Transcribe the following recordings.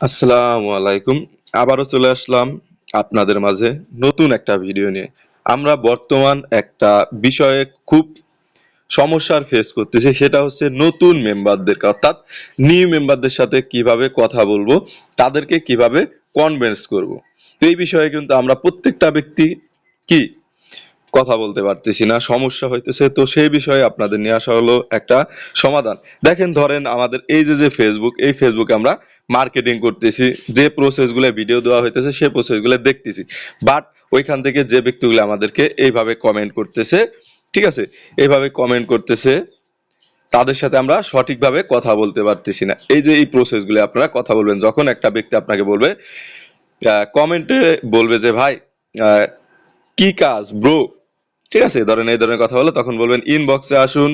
আসসালামু আলাইকুম। আবারও চলে আসলাম আপনাদের মাঝে নতুন একটা ভিডিও নিয়ে। আমরা বর্তমান একটা বিষয়ে খুব সমস্যার ফেস করতেছি, সেটা হচ্ছে নতুন মেম্বারদেরকে অর্থাৎ নিউ মেম্বারদের সাথে কীভাবে কথা বলব, তাদেরকে কীভাবে কনভিন্স করব। তো এই বিষয়ে কিন্তু আমরা প্রত্যেকটা ব্যক্তি কি কথা বলতে পারতেছি না, সমস্যা হইতেছে। তো সেই বিষয়ে আপনাদের নিয়ে আসা হলো একটা সমাধান। দেখেন, ধরেন আমাদের এই যে যে ফেসবুক এই ফেসবুকে আমরা মার্কেটিং করতেছি, যে প্রসেসগুলো ভিডিও দেওয়া হইতেছে সেই প্রসেসগুলো দেখতেছি। বাট ওইখান থেকে যে ব্যক্তিগুলো আমাদেরকে এইভাবে কমেন্ট করতেছে, ঠিক আছে? এইভাবে কমেন্ট করতেছে, তাদের সাথে আমরা সঠিকভাবে কথা বলতে পারতেছি না। এই যে, এই প্রসেসগুলো আপনারা কথা বলবেন, যখন একটা ব্যক্তি আপনাকে বলবে কমেন্টে বলবে যে, ভাই কি কাজ ব্রো ঠিক আছে ধরেন এই ধরনের কথা হলো, তখন বলবেন ইনবক্সে আসুন।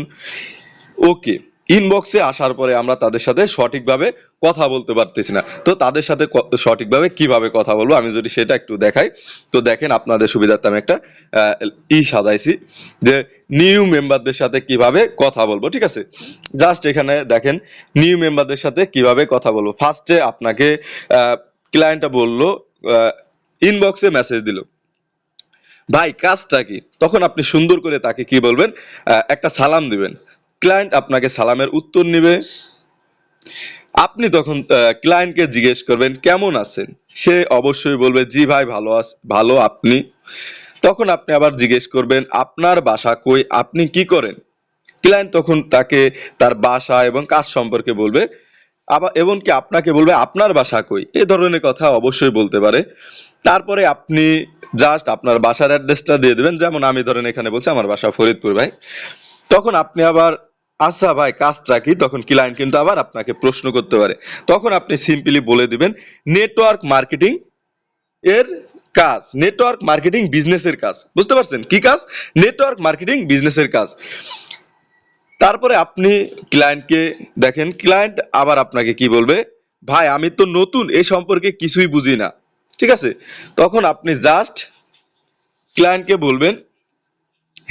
ওকে ইনবক্সে আসার পরে আমরা তাদের সাথে সঠিকভাবে কথা বলতে পারতেছি না। তো তাদের সাথে সঠিকভাবে কীভাবে কথা বলব, আমি যদি সেটা একটু দেখাই, তো দেখেন আপনাদের সুবিধার্থে আমি একটা ই সাজাইছি যে নিউ মেম্বারদের সাথে কীভাবে কথা বলব, ঠিক আছে? জাস্ট এখানে দেখেন নিউ মেম্বারদের সাথে কীভাবে কথা বলব। ফার্স্টে আপনাকে ক্লায়েন্টটা বলল ইনবক্সে মেসেজ দিল। ভাই, কাজটা কি? তখন আপনি সুন্দর করে তাকে কি বলবেন? একটা সালাম দিবেন। ক্লায়েন্ট আপনাকে সালামের উত্তর নিবে। আপনি তখন ক্লায়েন্টকে জিজ্ঞেস করবেন, কেমন আছেন? সে অবশ্যই বলবে, জি ভাই, ভালো আছ, ভালো আপনি। তখন আপনি আবার জিজ্ঞেস করবেন, আপনার বাসা কই? আপনি কি করেন? ক্লায়েন্ট তখন তাকে তার বাসা এবং কাজ সম্পর্কে বলবে, আবার এমনকি আপনাকে বলবে, আপনার বাসা কই? এ ধরনের কথা অবশ্যই বলতে পারে। তারপরে আপনি জাস্ট আপনার বাসার অ্যাড্রেসটা দিয়ে দেবেন। যেমন আমি ধরেন এখানে বলছি, আমার বাসা ফরিদপুর ভাই। তখন আপনি আবার আচ্ছা ভাই, কাজটা কি? তখন ক্লায়েন্ট কিন্তু আবার আপনাকে প্রশ্ন করতে পারে। তখন আপনি সিম্পলি বলে দিবেন নেটওয়ার্ক মার্কেটিং এর কাজ নেটওয়ার্ক মার্কেটিং বিজনেসের কাজ। বুঝতে পারছেন? কি কাজ? নেটওয়ার্ক মার্কেটিং বিজনেসের কাজ। তারপরে আপনি ক্লায়েন্টকে দেখেন। ক্লায়েন্ট আবার আপনাকে কি বলবে? ভাই, আমি তো নতুন এই সম্পর্কে কিছুই বুঝি না। ঠিক আছে? তখন আপনি জাস্ট ক্লায়েন্টকে বলবেন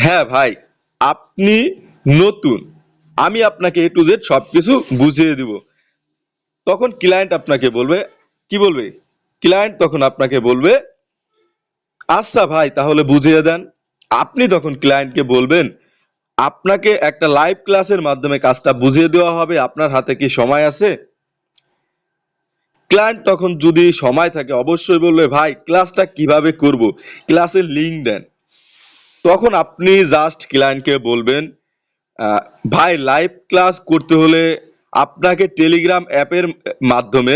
হ্যাঁ ভাই, আপনি নতুন, আমি আপনাকে এ টু জেড সবকিছু বুঝিয়ে দিব। তখন ক্লায়েন্ট আপনাকে বলবে, কি বলবে? ক্লায়েন্ট তখন আপনাকে বলবে আচ্ছা ভাই, তাহলে বুঝিয়ে দেন। আপনি তখন ক্লায়েন্টকে বলবেন, আপনাকে একটা লাইভ ক্লাসের মাধ্যমে কাজটা বুঝিয়ে দেওয়া হবে, আপনার হাতে কি সময় আছে? ক্লায়েন্ট তখন যদি সময় থাকে অবশ্যই বলবে, ভাই, ক্লাসটা কীভাবে করব? ক্লাসের লিঙ্ক দেন। তখন আপনি জাস্ট ক্লায়েন্টকে বলবেন ভাই লাইভ ক্লাস করতে হলে আপনাকে টেলিগ্রাম অ্যাপের মাধ্যমে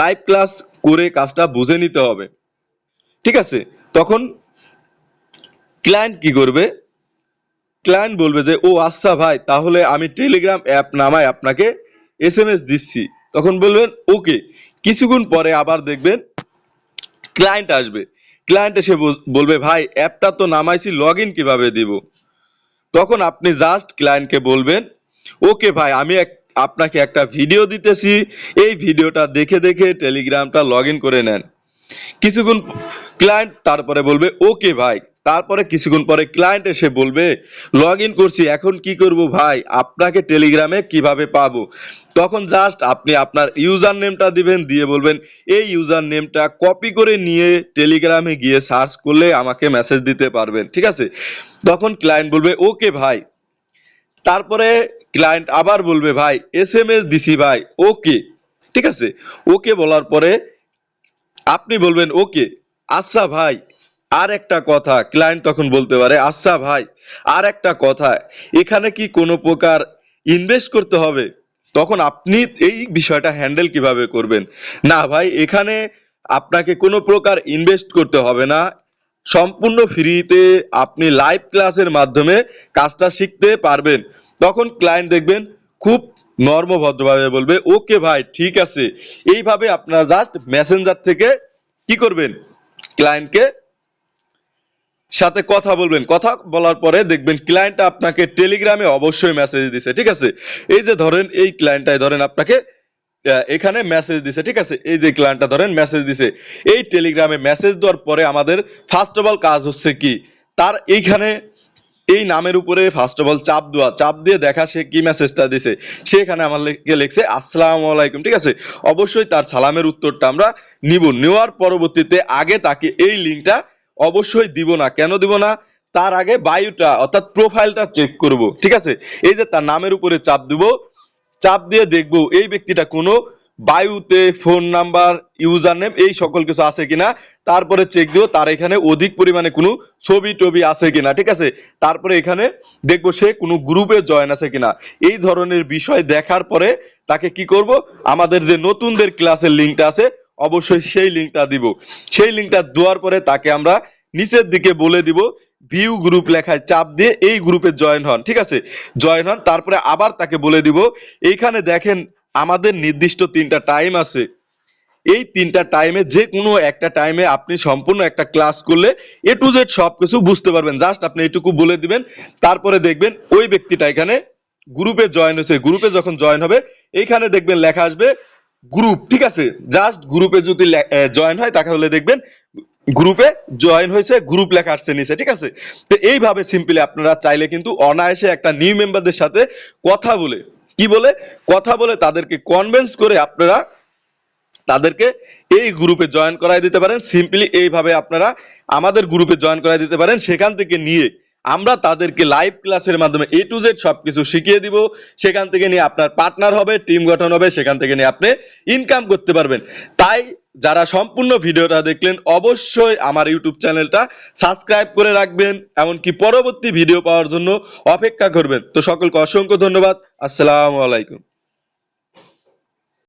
লাইভ ক্লাস করে কাজটা বুঝে নিতে হবে। ঠিক আছে? তখন ক্লায়েন্ট কি করবে? ক্লায়েন্ট বলবে যে, ও আচ্ছা ভাই, তাহলে আমি টেলিগ্রাম অ্যাপ নামায় আপনাকে এস এম এস দিচ্ছি। তখন বলবেন, ওকে। কিছুক্ষণ পরে আবার দেখবেন ক্লায়েন্ট আসবে। ক্লায়েন্ট এসে বলবে, ভাই, অ্যাপটা তো নামাইছি লগ ইন কীভাবে দিব? তখন আপনি জাস্ট ক্লায়েন্টকে বলবেন, ওকে ভাই, আমি এক, আপনাকে একটা ভিডিও দিতেছি। এই ভিডিওটা দেখে দেখে টেলিগ্রামটা লগ ইন করে নেন। কিছুক্ষণ ক্লায়েন্ট তারপরে বলবে, ওকে ভাই। তারপরে কিছুক্ষণ পরে ক্লায়েন্ট এসে বলবে লগ ইন করছি, এখন কি করব ভাই? আপনাকে টেলিগ্রামে কীভাবে পাবো? তখন জাস্ট আপনি আপনার ইউজার নেমটা দিবেন, দিয়ে বলবেন, এই ইউজার নেমটা কপি করে নিয়ে টেলিগ্রামে গিয়ে সার্চ করলে আমাকে মেসেজ দিতে পারবেন। ঠিক আছে? তখন ক্লায়েন্ট বলবে ওকে ভাই। তারপরে ক্লায়েন্ট আবার বলবে, ভাই এস এম এস দিছি ভাই ওকে ঠিক আছে? ওকে বলার পরে আপনি বলবেন ওকে আচ্ছা ভাই। আর একটা কথা ক্লায়েন্ট তখন বলতে পারে আচ্ছা ভাই, আর একটা কথা, এখানে কি কোনো প্রকার ইনভেস্ট করতে হবে? তখন আপনি এই বিষয়টা হ্যান্ডেল কীভাবে করবেন? না ভাই, এখানে আপনাকে কোনো প্রকার ইনভেস্ট করতে হবে না। সম্পূর্ণ ফ্রিতে আপনি লাইভ ক্লাসের মাধ্যমে কাজটা শিখতে পারবেন। তখন ক্লায়েন্ট দেখবেন, খুব নর্মভদ্রভাবে বলবে, ওকে ভাই, ঠিক আছে। এইভাবে আপনারা জাস্ট মেসেঞ্জার থেকে কি করবেন? ক্লায়েন্টকে সাথে কথা বলবেন। কথা বলার পরে দেখবেন ক্লায়েন্ট আপনাকে টেলিগ্রামে অবশ্যই মেসেজ দিছে, ঠিক আছে? এই যে ধরেন, এই ক্লায়েন্টটাই ধরেন আপনাকে এখানে মেসেজ দিছে, ঠিক আছে? এই যে ক্লায়েন্টটা ধরেন মেসেজ দিছে। এই টেলিগ্রামে মেসেজ দেওয়ার পরে আমাদের ফার্স্ট অফ অল কাজ হচ্ছে কি? তার এইখানে, এই নামের উপরে ফার্স্ট অফ অল চাপ দেওয়া। চাপ দিয়ে দেখা সে কি মেসেজটা দিছে। সেখানে আমাকে লিখছে, আসসালামু আলাইকুম ঠিক আছে? অবশ্যই তার সালামের উত্তরটা আমরা নিব। নেওয়ার পরবর্তীতে আগে তাকে এই লিঙ্কটা অবশ্যই দিব না। কেন দিব না? তার আগে বায়ুটা, অর্থাৎ প্রোফাইলটা চেক করব, ঠিক আছে? এই যে তার নামের উপরে চাপ দিব, চাপ দিয়ে দেখব এই ব্যক্তিটা কোনো বায়ুতে ফোন নাম্বার ইউজার নেম এই সকল কিছু আছে কিনা। তারপরে চেক দিব, তার এখানে অধিক পরিমাণে কোনো ছবি টবি আছে কিনা, ঠিক আছে? তারপরে এখানে দেখব সে কোনো গ্রুপে জয়েন আছে কিনা। এই ধরনের বিষয় দেখার পরে তাকে কি করব? আমাদের যে নতুনদের ক্লাসের লিঙ্কটা আছে অবশ্যই সেই লিঙ্কটা দিব। সেই লিঙ্কটা দেওয়ার পরে তাকে আমরা নিচের দিকে বলে দিব ভিউ গ্রুপ লেখায় চাপ দিয়ে এই গ্রুপে জয়েন হন, ঠিক আছে? জয়েন হন, তারপরে আবার তাকে বলে দিব, এইখানে দেখেন আমাদের নির্দিষ্ট তিনটা টাইম আছে। এই তিনটা টাইমে যে কোনো একটা টাইমে আপনি সম্পূর্ণ একটা ক্লাস করলে এ টু জেড সব কিছু বুঝতে পারবেন। জাস্ট আপনি এটুকু বলে দিবেন, তারপরে দেখবেন ওই ব্যক্তিটা এখানে গ্রুপে জয়েন হয়েছে। গ্রুপে যখন জয়েন হবে, এইখানে দেখবেন লেখা আসবে গ্রুপ ঠিক আছে? জাস্ট গ্রুপে যদি জয়েন হয় তাহলে দেখবেন গ্রুপে জয়েন হয়েছে গ্রুপ লেখা আসছে নিচে, ঠিক আছে? তো এইভাবে সিম্পলি আপনারা চাইলে কিন্তু অনায়াসে একটা নিউ মেম্বারদের সাথে কথা বলে, কি বলে? কথা বলে তাদেরকে কনভেন্স করে আপনারা তাদেরকে এই গ্রুপে জয়েন করাই দিতে পারেন। সিম্পলি এইভাবে আপনারা আমাদের গ্রুপে জয়েন করাই দিতে পারেন, সেখান থেকে নিয়ে আমরা তাদেরকে লাইভ ক্লাসের মাধ্যমে এ টু জেড সব কিছু শিখিয়ে দিব। সেখান থেকে নিয়ে আপনার পার্টনার হবে টিম গঠন হবে, সেখান থেকে নিয়ে আপনি ইনকাম করতে পারবেন। তাই যারা সম্পূর্ণ ভিডিওটা দেখলেন, অবশ্যই আমার ইউটিউব চ্যানেলটা সাবস্ক্রাইব করে রাখবেন, এমনকি পরবর্তী ভিডিও পাওয়ার জন্য অপেক্ষা করবেন। তো সকলকে অসংখ্য ধন্যবাদ। আসসালামু আলাইকুম।